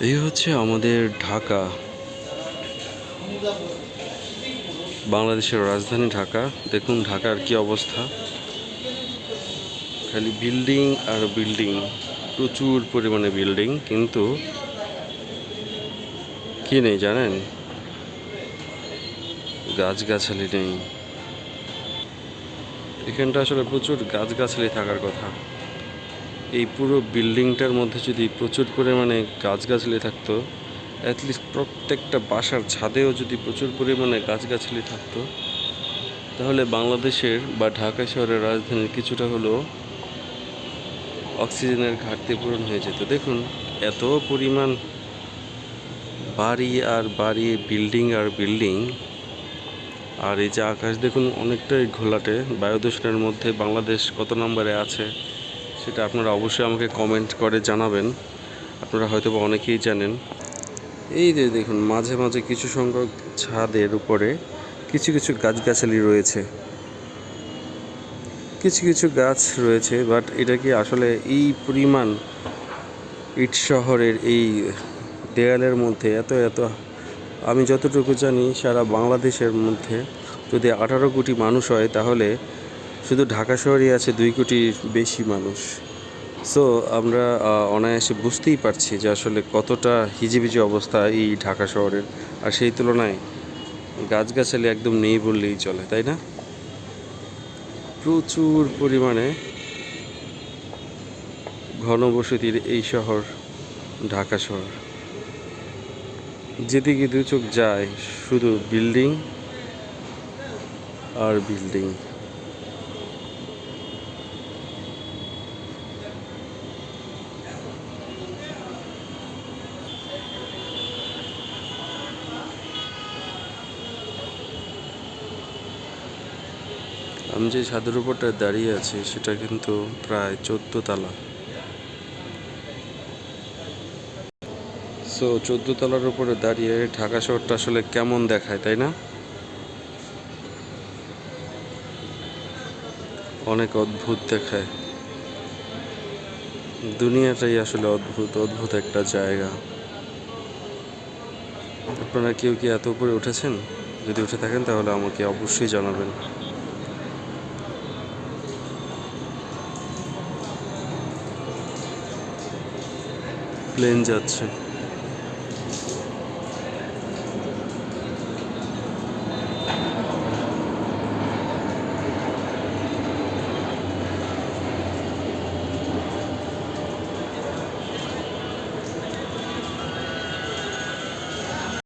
এই হচ্ছে আমাদের ঢাকা। বাংলাদেশের রাজধানী ঢাকা। দেখুন ঢাকার কি অবস্থা। খালি বিল্ডিং আর বিল্ডিং। প্রচুর পরিমাণে বিল্ডিং, কিন্তু কি নেই জানেন? গাছগাছালি নেই। এখানটা আসলে প্রচুর গাছগাছালি থাকার কথা। এই পুরো বিল্ডিংটার মধ্যে যদি প্রচুর পরিমাণে গাছগাছালি থাকতো অ্যাটলিস্ট প্রত্যেকটা বাসার ছাদেও যদি প্রচুর পরিমাণে গাছগাছালি থাকতো, তাহলে বাংলাদেশের বা ঢাকা শহরের রাজধানীর কিছুটা হলেও অক্সিজেনের ঘাটতি পূরণ হয়ে যেত। দেখুন, এত পরিমাণ বাড়ি আর বাড়ি, বিল্ডিং আর বিল্ডিং, আর এই যে আকাশ দেখুন অনেকটাই ঘোলাটে। বায়ু দূষণের মধ্যে বাংলাদেশ কত নম্বরে আছে? সেটা আপনারা অবশ্যই আমাকে কমেন্ট করে জানাবেন। আপনারা হয়তো বা অনেকেই জানেন। এই যে দেখুন, মাঝে মাঝে কিছু সংখ্যক ছাদের উপরে কিছু কিছু গাছগাছালি রয়েছে। কিছু কিছু গাছ রয়েছে বাট এটা কি আসলে এই পরিমাণ ইট শহরের এই দেয়ালের মধ্যে এত এত? আমি যতটুকু জানি, সারা বাংলাদেশের মধ্যে যদি আঠারো কোটি মানুষ হয়, তাহলে শুধু ঢাকা শহরই আছে দুই কোটির বেশি মানুষ। সো আমরা অনায়াসে বুঝতেই পারছি যে আসলে কতটা হিজিবিজি অবস্থা এই ঢাকা শহরের। আর সেই তুলনায় গাছগাছালি একদম নেই বললেই চলে, তাই না? প্রচুর পরিমাণে ঘনবসতির এই শহর ঢাকা শহর। যেদিকে দু চোখ যায়, শুধু বিল্ডিং আর বিল্ডিং। আমি যে ছাদের উপরটা দাঁড়িয়ে আছি, সেটা কিন্তু প্রায় চোদ্দ তলা। সো চোদ্দ তলার উপরে দাঁড়িয়ে ঢাকা শহরটা আসলে কেমন দেখায়, তাই না? অনেক অদ্ভুত দেখায়। দুনিয়াটাই আসলে অদ্ভুত অদ্ভুত একটা জায়গা। আপনারা কেউ কি এত উপরে উঠেছেন? যদি উঠে থাকেন, তাহলে আমাকে অবশ্যই জানাবেন। প্লেন যাচ্ছে।